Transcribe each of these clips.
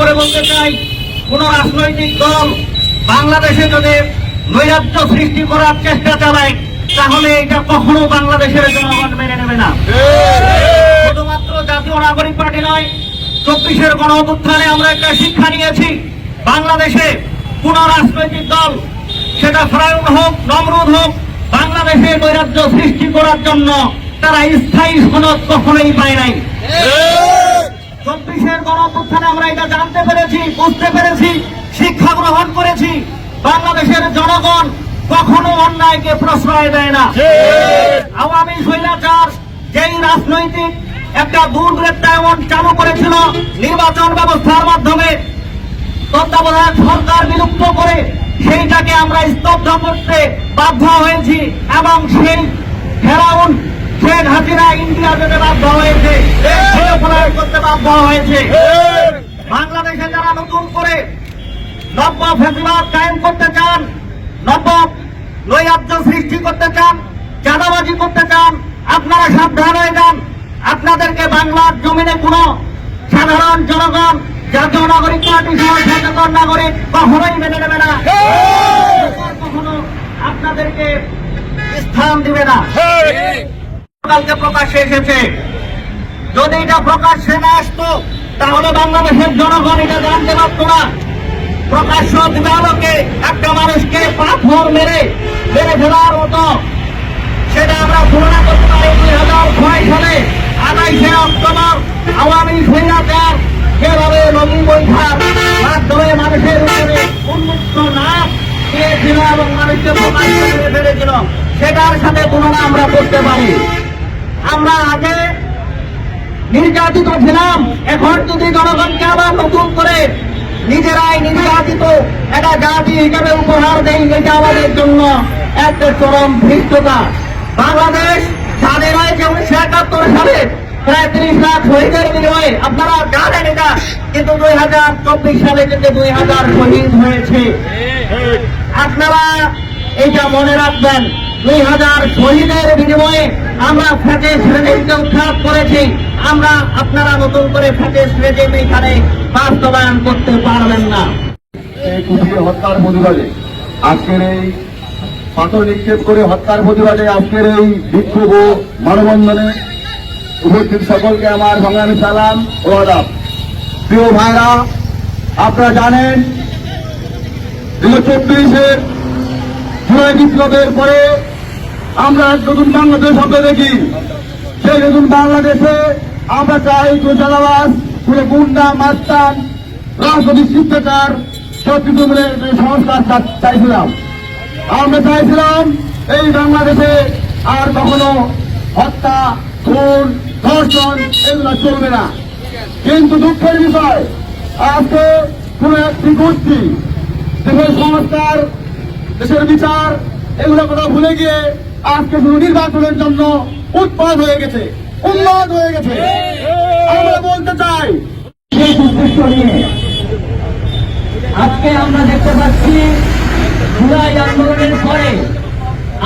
করে বলতে চাই, কোন রাজনৈতিক দল বাংলাদেশে যদি নৈরাজ্য সৃষ্টি করার চেষ্টা চালায়, তাহলে এটা কখনো বাংলাদেশের জনগণ মেনে নেবে না। শুধুমাত্র জাতীয় নাগরিক পার্টি নয়, চব্বিশের গণ অভ্যুত্থানে আমরা একটা শিক্ষা নিয়েছি, বাংলাদেশে কোন রাজনৈতিক দল, সেটা ফ্রাউন হোক, নমরুদ হোক, বাংলাদেশে নৈরাজ্য সৃষ্টি করার জন্য তারা স্থায়ী সনদ কখনোই পায় নাই। চব্বিশের গণ অভ্যুত্থানে আমরা এটা জানতে পেরেছি, বুঝতে পেরেছি, শিক্ষা গ্রহণ করেছি। বাংলাদেশের জনগণ কখনো অন্যায়কে প্রশ্রয় দেয় না। আওয়ামী স্বৈরাচার যেই রাজনৈতিক একটা দুর্বৃত্তায়ন চালু করেছিল, নির্বাচন ব্যবস্থার মাধ্যমে তত্ত্বাবধায়ক সরকার বিলুপ্ত করে সেইটাকে আমরা স্তব্ধ করতে বাধ্য হয়েছি এবং সেই ফেরাউন শেখ হাসিনা ইন্ডিয়া যেতে বাধ্য হয়েছে। পলায়ন করতে বাধ্য হয়েছে। বাংলাদেশে যারা নতুন করে নব্য ফেসিবাদ কায়েম করতে চান নব্য নৈরাজ্য সৃষ্টি করতে চান চাঁদাবাজি করতে চান আপনারা সাবধান হয়ে যান। আপনাদেরকে বাংলার জমিনে কোন সাধারণ জনগণ জাতীয় নাগরিক পার্টি সহ সচেতন নাগরিক কখনোই মেনে নেবে না। কখনো আপনাদেরকে স্থান দিবে না। কালকে প্রকাশ্যে এসেছে। যদি এটা প্রকাশ্যে না আসতো, তাহলে বাংলাদেশের জনগণ এটা জানতে পারতো না। প্রকাশ্য দিবালোকে একটা মানুষকে পাথর মেরে মেরে ফেলার মতো। সেটা আমরা তুলনা করতে পারি দুই হাজার ছয় সালে আড়াইশে অক্টোবর, আওয়ামী স্বৈরাচার যেভাবে নবী বৈঠার মাধ্যমে মানুষের উপরে উন্মুক্ত নাম দিয়েছিল এবং মানুষকে প্রকাশ করে ফেলেছিল, সেটার সাথে তুলনা আমরা করতে পারি। আমরা আগে নির্যাতিত ছিলাম। এখন যদি জনগণকে আবার নতুন করে নিজেরাই নির্যাতিত একটা জাতি হিসেবে উপহার দেয় এটা আমাদের জন্য একটা চরম ধৃষ্টতা বাংলাদেশ স্বাধীন হয়েছে উনিশশো একাত্তর সালে। প্রায় তিরিশ লাখ শহীদের বিনিময়ে। আপনারা জানেন এটা, কিন্তু দুই হাজার চব্বিশ সালে কিন্তু দুই হাজার শহীদ হয়েছে। আপনারা এটা মনে রাখবেন, দুই হাজার শহীদের বিনিময়ে আমরা ফ্যাটেস রেজিমকে উৎখাত করেছি। আমরা আপনারা নতুন করে ফ্যাটেস রেজিম এখানে বাস্তবায়ন করতে পারবেন না। এই কুপিয়ে হত্যার প্রতিবাদে আজকের এই পাথর নিক্ষেপ করে হত্যার প্রতিবাদে আজকের এই বিক্ষোভ মানবন্ধনে উপস্থিত সকলকে আমার সংগ্রামী সালাম ও আদাব। প্রিয় ভাইরা, আপনারা জানেন দু চব্বিশের জুলাই বিপ্লবের পরে আমরা নতুন বাংলাদেশ হবে দেখি, সেই নতুন বাংলাদেশে আমরা চাই কোন চালাবাস কোন গুন্ডা, মাস্তান, রাজনৈতিক শিক্ষাচার সবকিছু মিলে সংস্কার চাইছিলাম। আমরা চাইছিলাম এই বাংলাদেশে আর কখনো হত্যা, খুন, ধর্ষণ এগুলো চলবে না। কিন্তু দুঃখের বিষয়, আজকে কোন একটি গোষ্ঠী, দেশের সংস্কার, দেশের বিচার, এগুলো কথা ভুলে গিয়ে আজকে নির্বাচনের জন্য উৎপাদ হয়ে গেছে, উন্মাদ হয়ে গেছে। আমরা বলতে চাই আজকে আমরা দেখতে পাচ্ছি জুলাই আন্দোলনের পরে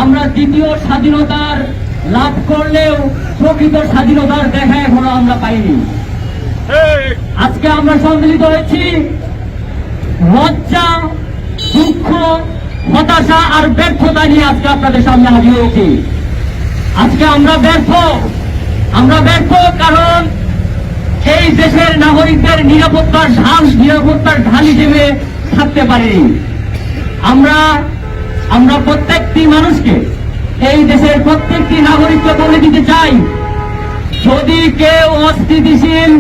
আমরা দ্বিতীয় স্বাধীনতার লাভ করলেও প্রকৃত স্বাধীনতার দেখা এখনও আমরা পাইনি। আজকে আমরা সম্মিলিত হয়েছি। লজ্জা, দুঃখ হতাশা আর ব্যর্থতা নিয়ে আজকে আপনাদের সামনে হাজির হয়েছি। আজকে আমরা ব্যর্থ। আমরা ব্যর্থ কারণ এই দেশের নাগরিকদের নিরাপত্তার শ্বাস নিরাপত্তার ঢাল হিসেবে থাকতে পারেনি। আমরা আমরা প্রত্যেকটি মানুষকে এই দেশের প্রত্যেকটি নাগরিককে বলে দিতে চাই, যদি কেউ অস্থিতিশীল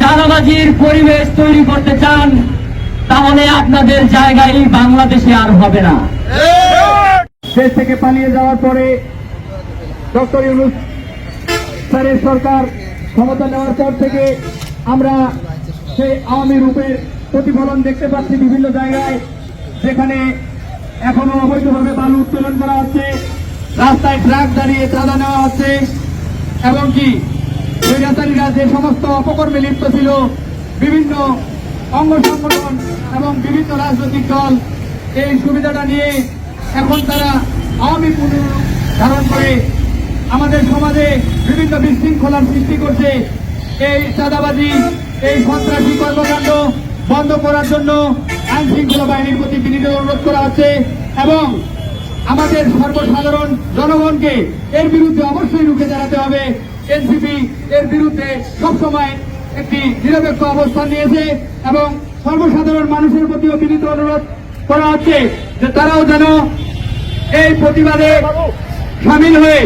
চাঁদাবাজির পরিবেশ তৈরি করতে চান তাহলে আপনাদের জায়গায় বাংলাদেশে আর হবে না। দেশ থেকে পালিয়ে যাওয়ার পরে ডক্টর ইউনুস স্যারের সরকার ক্ষমতা নেওয়ার পর থেকে আমরা সেই আওয়ামী রূপের প্রতিফলন দেখতে পাচ্ছি বিভিন্ন জায়গায়, যেখানে এখনও অবৈধভাবে বালু উত্তোলন করা হচ্ছে, রাস্তায় ট্রাক দাঁড়িয়ে চাঁদা নেওয়া হচ্ছে, এবং কি স্বৈরাচারীরা যে সমস্ত অপকর্মে লিপ্ত ছিল, বিভিন্ন অঙ্গ সংগঠন এবং বিভিন্ন রাজনৈতিক দল এই সুবিধাটা নিয়ে এখন তারা আওয়ামী ধারণ করে আমাদের সমাজে বিভিন্ন বিশৃঙ্খলার সৃষ্টি করছে। এই চাঁদাবাজি, এই সন্ত্রাসী কর্মকাণ্ড বন্ধ করার জন্য আইন শৃঙ্খলা বাহিনীর প্রতি বিনীত অনুরোধ করা হচ্ছে এবং আমাদের সর্বসাধারণ জনগণকে এর বিরুদ্ধে অবশ্যই রুখে দাঁড়াতে হবে। এনসিপি এর বিরুদ্ধে সবসময় একটি নিরপেক্ষ অবস্থান নিয়েছে এবং সর্বসাধারণ মানুষের প্রতিও বিনীত অনুরোধ করা হচ্ছে যে তারাও যেন এই প্রতিবাদে সামিল হয়ে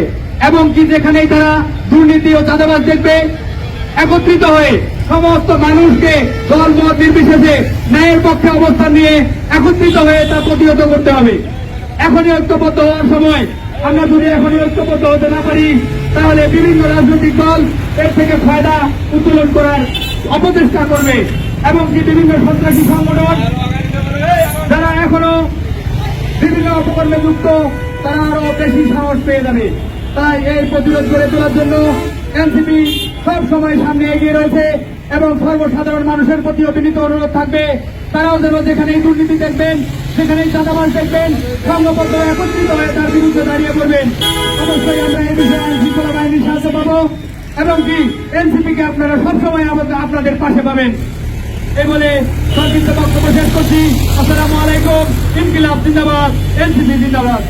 এবং কি যেখানেই তারা দুর্নীতি ও চাঁদাবাজ দেখবে, একত্রিত হয়ে সমস্ত মানুষকে দল মত নির্বিশেষে ন্যায়ের পক্ষে অবস্থান নিয়ে একত্রিত হয়ে তা প্রতিহত করতে হবে। এখনই ঐক্যবদ্ধ হওয়ার সময়। আমরা যদি এখনই ঐক্যবদ্ধ হতে না পারি তাহলে বিভিন্ন রাজনৈতিক দল এর থেকে ফায়দা উত্তোলন করার অপচেষ্টা করবে এবং কি বিভিন্ন সন্ত্রাসী সংগঠন যারা এখনও বিভিন্ন অপকর্মে যুক্ত, তারা আরও বেশি সাহস পেয়ে যাবে। তাই এই প্রতিরোধ করে তোলার জন্য এনসিপি সব সময় সামনে এগিয়ে রয়েছে এবং সর্বসাধারণ মানুষের প্রতি বিনীত অনুরোধ থাকবে তারাও যেন যেখানেই দুর্নীতি দেখবেন সেখানেই চাঁদাবাস দেখবেন সংঘবদ্ধ একত্রিত হয়ে তার বিরুদ্ধে দাঁড়িয়ে পড়বেন। অবশ্যই আমরা এই বিষয়ে আইন শৃঙ্খলা বাহিনীর সাহায্য পাবো এবং কি এনসিপিকে আপনারা সবসময় আপনাদের পাশে পাবেন। এই বলে সংক্ষিপ্ত বক্তব্য শেষ করছি। আসসালামু আলাইকুম। ইনকিলাব জিন্দাবাদ। এনসিপি জিন্দাবাদ।